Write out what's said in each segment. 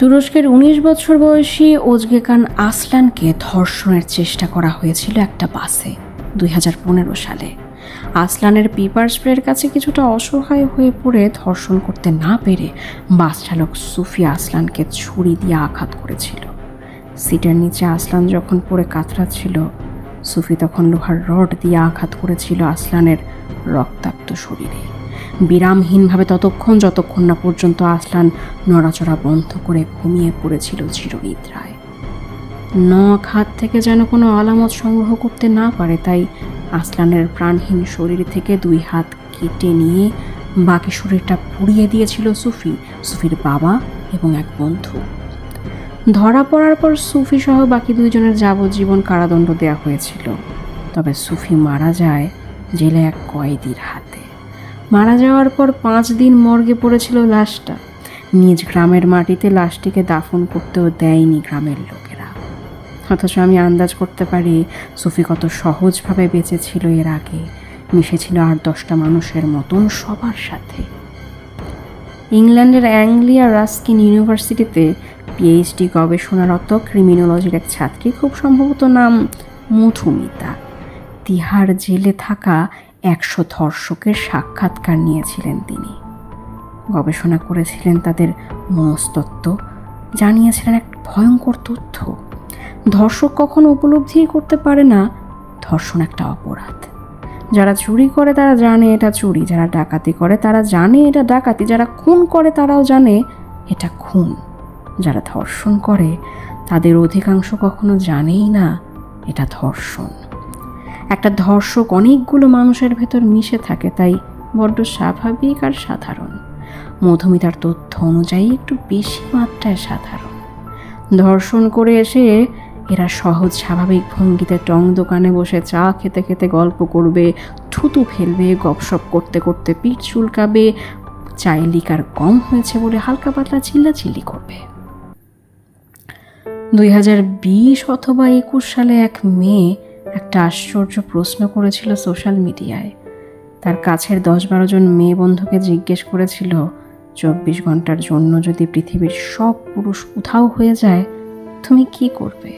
তুরস্কের উনিশ বছর বয়সী ওজগেকান আসলানকে ধর্ষণের চেষ্টা করা হয়েছিল একটা বাসে দুই হাজার পনেরো সালে। আসলানের পিপার স্প্রের কাছে কিছুটা অসহায় হয়ে পড়ে ধর্ষণ করতে না পেরে বাস চালক সুফি আসলানকে ছুরি দিয়ে আঘাত করেছিল। সিটের নিচে আসলান যখন পড়ে কাতরাচ্ছিল, সুফি তখন লোহার রড দিয়ে আঘাত করেছিল আসলানের রক্তাক্ত শরীরে। বিরামহীনভাবে ততক্ষণ যতক্ষণ না পর্যন্ত আসলান নড়াচড়া বন্ধ করে ঘুমিয়ে পড়েছিল চিরনিদ্রায়। নখ হাত থেকে যেন কোনো আলামত সংগ্রহ করতে না পারে, তাই আসলানের প্রাণহীন শরীর থেকে দুই হাত কেটে নিয়ে বাকি শরীরটা পুড়িয়ে দিয়েছিল সুফি, সুফির বাবা এবং এক বন্ধু। ধরা পড়ার পর সুফি সহ বাকি দুইজনের যাবজ্জীবন কারাদণ্ড দেওয়া হয়েছিল। তবে সুফি মারা যায় জেলে এক কয়েদির হাতে। মারা যাওয়ার পর পাঁচ দিন মর্গে পড়েছিল লাশটা। নিজ গ্রামের মাটিতে লাশটিকে দাফন করতেও দেয়নি গ্রামের লোকেরা। অথচ আমি আন্দাজ করতে পারি সুফি কত সহজভাবে বেঁচেছিল এর আগে। মিশেছিল আট দশটা মানুষের মতন সবার সাথে। ইংল্যান্ডের অ্যাংলিয়া রাস্কিন ইউনিভার্সিটিতে পিএইচডি গবেষণারত ক্রিমিনোলজির এক ছাত্রী, খুব সম্ভবত নাম মধুমিতা। তিহার জেলে থাকা একশো ধর্ষকের সাক্ষাৎকার নিয়েছিলেন তিনি। গবেষণা করেছিলেন তাদের মনস্তত্ত্ব, জানিয়েছিলেন এক ভয়ঙ্কর তথ্য। ধর্ষক কখনো উপলব্ধিই করতে পারে না, ধর্ষণ একটা অপরাধ। যারা চুরি করে তারা জানে এটা চুরি, যারা ডাকাতি করে তারা জানে এটা ডাকাতি, যারা খুন করে তারাও জানে এটা খুন। যারা ধর্ষণ করে, তাদের অধিকাংশ কখনো জানেই না এটা ধর্ষণ। একটা ধর্ষক অনেকগুলো মানুষের ভেতর মিশে থাকে, তাই বড্ড স্বাভাবিক আর সাধারণ। মধুমিতার তথ্য অনুযায়ী একটু বেশি মাত্রায় সাধারণ। ধর্ষণ করে এসে এরা সহজ স্বাভাবিক ভঙ্গিতে টং দোকানে বসে চা খেতে খেতে গল্প করবে, থুতু ফেলবে, গপসপ করতে করতে পিঠ চুলকাবে চায়ের লিকার কম হয়েছে বলে হালকা পাতলা চিল্লাচিল্লি করবে। দুই হাজার বিশ অথবা একুশ সালে এক মেয়ে একটা আশ্চর্য প্রশ্ন করেছিল সোশ্যাল মিডিয়ায়। তার কাছের দশ বারো জন মেয়ে বন্ধুকে জিজ্ঞেস করেছিল, চব্বিশ ঘণ্টার জন্য যদি পৃথিবীর সব পুরুষ উধাও হয়ে যায়, তুমি কি করবে?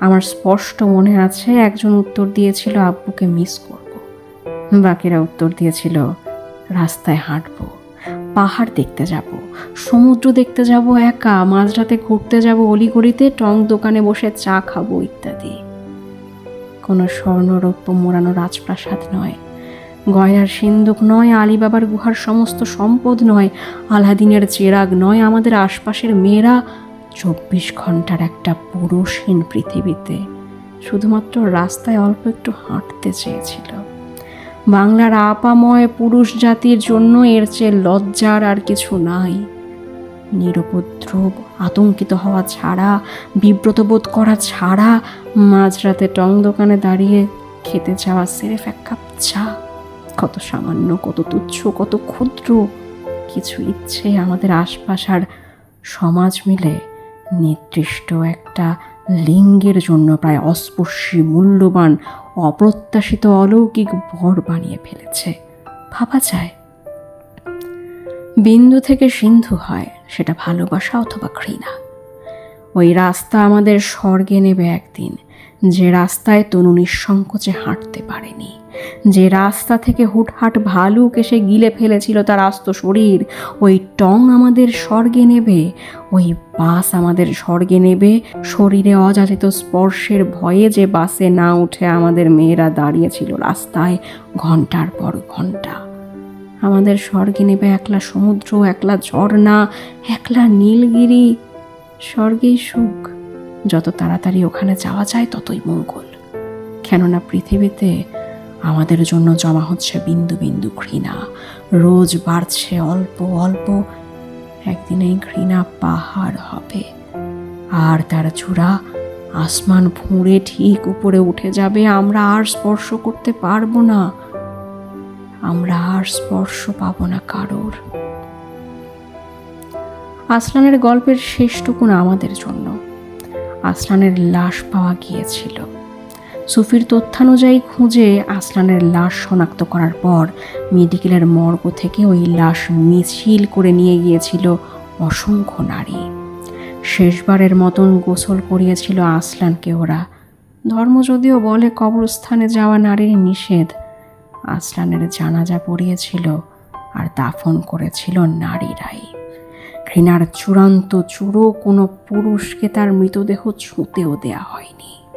আমার স্পষ্ট মনে আছে, একজন উত্তর দিয়েছিল, আব্বুকে মিস করব। বাকিরা উত্তর দিয়েছিল, রাস্তায় হাঁটবো, পাহাড় দেখতে যাব, সমুদ্র দেখতে যাব একা, মাঝরাতে ঘুরতে যাব, অলিগলিতে টং দোকানে বসে চা খাব, ইত্যাদি। কোনো স্বর্ণরৌপ্য মোড়ানো রাজপ্রাসাদ নয়। গয়নার সিন্দুক নয়, আলিবাবার গুহার সমস্ত সম্পদ নয়, আলাদিনের চেরাগ নয়, আমাদের আশপাশের মেয়েরা চব্বিশ ঘণ্টার একটা পুরুষহীন পৃথিবীতে শুধুমাত্র রাস্তায় অল্প একটু হাঁটতে চেয়েছিল। বাংলার আপাময় পুরুষ জাতির জন্য এর চেয়ে লজ্জার আর কিছু নাই। নিরুপদ্রব, আতঙ্কিত হওয়া ছাড়া বিব্রত বোধ করা ছাড়া মাঝরাতে টং দোকানে দাঁড়িয়ে খেতে যাওয়া সেরেফ এক কাপ চা। কত সামান্য, কত তুচ্ছ, কত ক্ষুদ্র, কিছু ইচ্ছে আমাদের আশপাশ আর সমাজ মিলে নির্দিষ্ট একটা লিঙ্গের জন্য প্রায় অস্পর্শী, মূল্যবান, অপ্রত্যাশিত, অলৌকিক বর বানিয়ে ফেলেছে। ভাবা যায়। বিন্দু থেকে সিন্ধু হয়। সেটা ভালোবাসা অথবা ঘৃণা। ওই রাস্তা আমাদের স্বর্গে নেবে একদিন, যে রাস্তায় তনু নিঃসংকোচে হাঁটতে পারেনি। যে রাস্তা থেকে হুটহাট ভালুক এসে গিলে ফেলেছিল তার আস্ত শরীর, ওই টং আমাদের স্বর্গে নেবে, ওই বাস আমাদের স্বর্গে নেবে, শরীরে অযাচিত স্পর্শের ভয়ে যে বাসে না উঠে আমাদের মেয়েরা দাঁড়িয়েছিল রাস্তায় ঘণ্টার পর ঘণ্টা আমাদের স্বর্গে নেবে একলা সমুদ্র, একলা ঝর্ণা, একলা নীলগিরি। স্বর্গেই সুখ। যত তাড়াতাড়ি ওখানে যাওয়া যায়, ততই মঙ্গল। কেননা পৃথিবীতে আমাদের জন্য জমা হচ্ছে বিন্দু বিন্দু ঘৃণা। রোজ বাড়ছে অল্প অল্প, একদিন এই ঘৃণা পাহাড় হবে। আর তার চূড়া আসমান ফুঁড়ে ঠিক উপরে উঠে যাবে, আমরা আর স্পর্শ করতে পারব না। আমরা আর স্পর্শ পাবো না কারোর। আসলানের গল্পের শেষটুকুন আমাদের জন্য। আসলানের লাশ পাওয়া গিয়েছিল। সুফির তথ্যানুযায়ী খুঁজে আসলানের লাশ শনাক্ত করার পর মেডিকেলের মর্গ থেকে ওই লাশ মিছিল করে নিয়ে গিয়েছিল অসংখ্য নারী। শেষবারের মতন গোসল করিয়েছিল আসলানকে ওরা। ধর্ম যদিও বলে কবরস্থানে যাওয়া নারীর নিষেধ আসলানের জানাজা পড়িয়েছিল আর দাফন করেছিল নারীরাই। ঘৃণার চূড়ান্ত চূড়ো কোনো পুরুষকে তার মৃতদেহ ছুঁতেও দেয়া হয়নি।